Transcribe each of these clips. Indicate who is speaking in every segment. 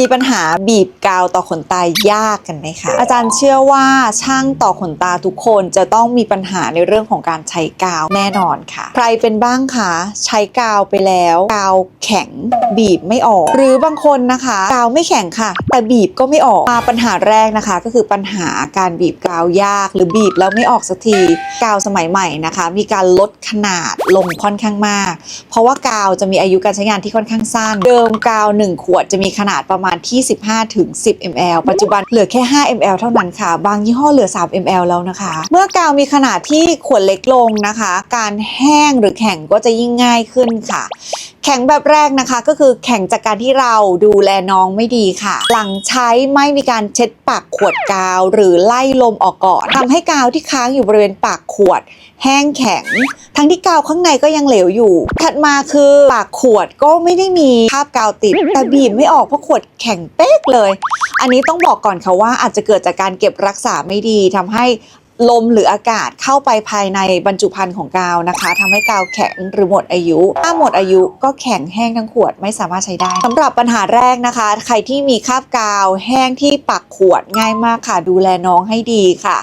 Speaker 1: มีปัญหาบีบกาวต่อขนตายากกันไหมคะ อาจารย์เชื่อว่าช่างต่อขนตาทุกคนจะต้องมีปัญหาในเรื่องของการใช้กาวแน่นอนค่ะ ใครเป็นบ้างคะใช้กาวไปแล้วกาวแข็งบีบไม่ออก หรือบางคนนะคะ กาวไม่แข็งค่ะ แต่บีบก็ไม่ออกมาปัญหาแรกนะคะ ก็คือปัญหาการบีบกาวยาก หรือบีบแล้วไม่ออกสักทีกาวสมัยใหม่นะคะ มีการลดขนาดลงค่อนข้างมาก เพราะว่ากาวจะมีอายุการใช้งานที่ค่อนข้างสั้น เดิมกาว 1 ขวดจะมีขนาดประมาณมาณที่ 15ถึง10 ml ปัจจุบันเหลือแค่ 5 ml เท่านั้นค่ะ บางยี่ห้อเหลือ 3 ml แล้วนะคะ เมื่อกาวมีขนาดที่ขวดเล็กลงนะคะ การแห้งหรือแข็งก็จะยิ่งง่ายขึ้นค่ะ แข็งแบบแรกนะคะก็คือแข็งจากการที่เราดูแลน้องไม่ดีค่ะ หลังใช้ไม่มีการเช็ดปากขวดกาว หรือไล่ลมออกก่อนทำให้กาวที่ค้างอยู่บริเวณปากขวด แห้งแข็ง ทั้งที่กาวข้างในก็ยังเหลวอยู่ ถัดมาคือปากขวดก็ไม่ได้มีคราบกาวติด แต่บีบไม่ออกเพราะขวดแข็งเป๊กเลย อันนี้ต้องบอกก่อนค่ะว่าอาจจะเกิดจากการเก็บรักษาไม่ดีทำให้ ลมหรืออากาศเข้าไปภายในบรรจุภัณฑ์ของกาวนะคะทำให้กาวแข็งหรือหมดอายุ ถ้าหมดอายุก็แข็งแห้งทั้งขวดไม่สามารถใช้ได้สำหรับปัญหาแรกนะคะ ใครที่มีคราบกาวแห้งที่ปากขวดง่ายมากค่ะ ดูแลน้องให้ดีค่ะ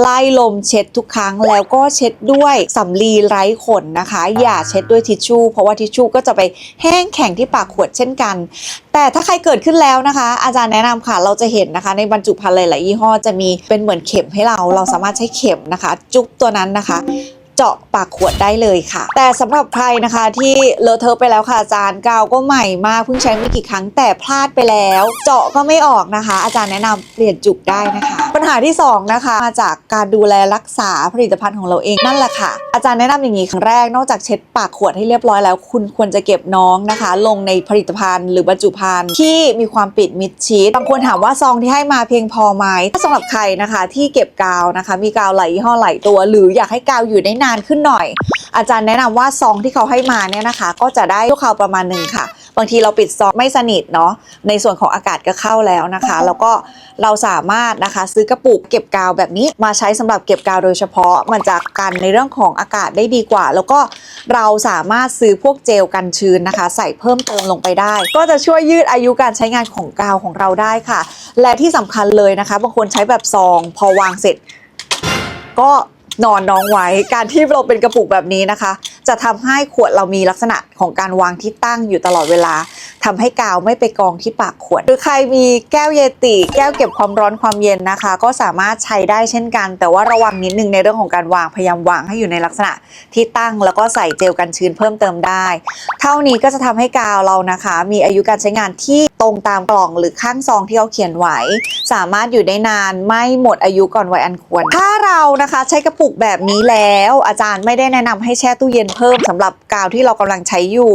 Speaker 1: ไล่ลมเช็ดทุกครั้งแล้วก็เช็ดด้วยสำลีไร้ขนนะคะ อย่าเช็ดด้วยทิชชู่เพราะว่าทิชชู่ก็จะไปแห้งแข็งที่ปากขวดเช่นกัน แต่ถ้าใครเกิดขึ้นแล้วนะคะ อาจารย์แนะนำค่ะเราจะเห็นนะคะ ในบรรจุภัณฑ์หลายๆยี่ห้อจะมีเป็นเหมือนเข็มให้เราเราสามารถใช้เข็มนะคะ จุ๊บตัวนั้นนะคะ เจาะปากขวดได้เลยค่ะ แต่สำหรับใครนะคะที่เลอะเทอะไปแล้วค่ะอาจารย์กาวก็ใหม่มากเพิ่งใช้ไม่กี่ครั้งแต่พลาดไปแล้ว เจาะก็ไม่ออกนะคะ อาจารย์แนะนำเปลี่ยนจุกได้นะคะ ปัญหาที่สองนะคะมาจากการดูแลรักษาผลิตภัณฑ์ของเราเองนั่นแหละค่ะ อาจารย์แนะนำอย่างนี้ครั้งแรกนอกจากเช็ดปากขวดให้เรียบร้อยแล้ว คุณควรจะเก็บน้องนะคะ ลงในผลิตภัณฑ์ หรือบรรจุภัณฑ์ที่มีความปิดมิดชิดบางคนถามว่าซองที่ให้มาเพียงพอไหมถ้าสำหรับใครนะคะ ที่เก็บกาวนะคะ มีกาวหลายยี่ห้อหลายตัว หรืออยากให้กาวอยู่ได้นานขึ้นหน่อย อาจารย์แนะนำว่าซองที่เขาให้มาเนี่ยนะคะ ก็จะได้ชั่วคราวประมาณหนึ่งค่ะ บางทีเราปิดซองไม่สนิทเนาะในส่วนของอากาศก็เข้าแล้วนะคะ แล้วก็เราสามารถนะคะซื้อกระปุกเก็บกาวแบบนี้มาใช้สำหรับเก็บกาวโดยเฉพาะมันจะกันในเรื่องของอากาศได้ดีกว่า แล้วก็เราสามารถซื้อพวกเจลกันชื้นนะคะ ใส่เพิ่มเติมลงไปได้ ก็จะช่วยยืดอายุการใช้งานของกาวของเราได้ค่ะ และที่สำคัญเลยนะคะ บางคนใช้แบบซอง พอวางเสร็จ ก็ นอนน้องไว้ การที่เราเป็นกระปุกแบบนี้นะคะ จะทำให้ขวดเรามีลักษณะของการวางที่ตั้งอยู่ตลอดเวลา ทำให้กาวไม่ไปกองที่ปากขวด หรือใครมีแก้วเยติ แก้วเก็บความร้อนความเย็นนะคะ ก็สามารถใช้ได้เช่นกัน แต่ว่าระวังนิดนึงในเรื่องของการวางพยายามวางให้อยู่ในลักษณะที่ตั้งแล้วก็ใส่เจลกันชื้นเพิ่มเติมได้ เท่านี้ก็จะทำให้กาวเรานะคะ มีอายุการใช้งานที่ตรงตามกล่องหรือข้างซองที่เขาเขียนไว้ สามารถอยู่ได้นานไม่หมดอายุก่อนวัยอันควร ถ้าเรานะคะใช้กระปุกแบบนี้แล้ว อาจารย์ไม่ได้แนะนำให้แช่ตู้เย็นเพิ่มสำหรับกาวที่เรากำลังใช้อยู่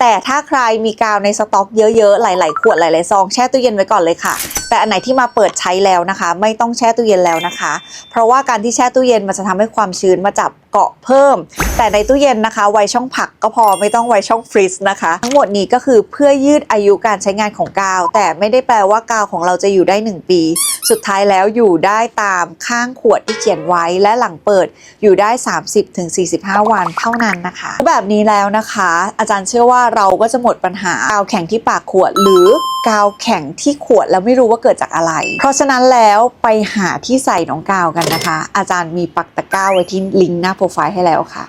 Speaker 1: แต่ถ้าใครมีกาวในสต็อกเยอะๆ หลายๆ ขวดหลายๆ ซองแช่ตู้เย็นไว้ก่อนเลยค่ะ แต่อันไหนที่มาเปิดใช้แล้วนะคะ ไม่ต้องแช่ตู้เย็นแล้วนะคะ เพราะว่าการที่แช่ตู้เย็นมันจะทำให้ความชื้นมาจับ เกาะเพิ่ม แต่ในตู้เย็นนะคะ ไว้ช่องผักก็พอไม่ต้องไว้ช่องฟรีซนะคะ ทั้งหมดนี้ก็คือเพื่อยืดอายุการใช้งานของกาว แต่ไม่ได้แปลว่ากาวของเราจะอยู่ได้ 1 ปี สุดท้ายแล้วอยู่ได้ตามข้างขวดที่เขียนไว้และหลังเปิดอยู่ได้ 30-45 วันเท่านั้นนะคะ แบบนี้แล้วนะคะ อาจารย์เชื่อว่าเราก็จะหมดปัญหากาวแข็งที่ปากขวดหรือ กาวแข็งที่ขวดแล้วไม่รู้ว่าเกิดจากอะไร เพราะฉะนั้นแล้วไปหาที่ใส่น้องกาวกันนะคะ อาจารย์มีปักตะกร้าไว้ที่ลิงก์หน้าโปรไฟล์ให้แล้วค่ะ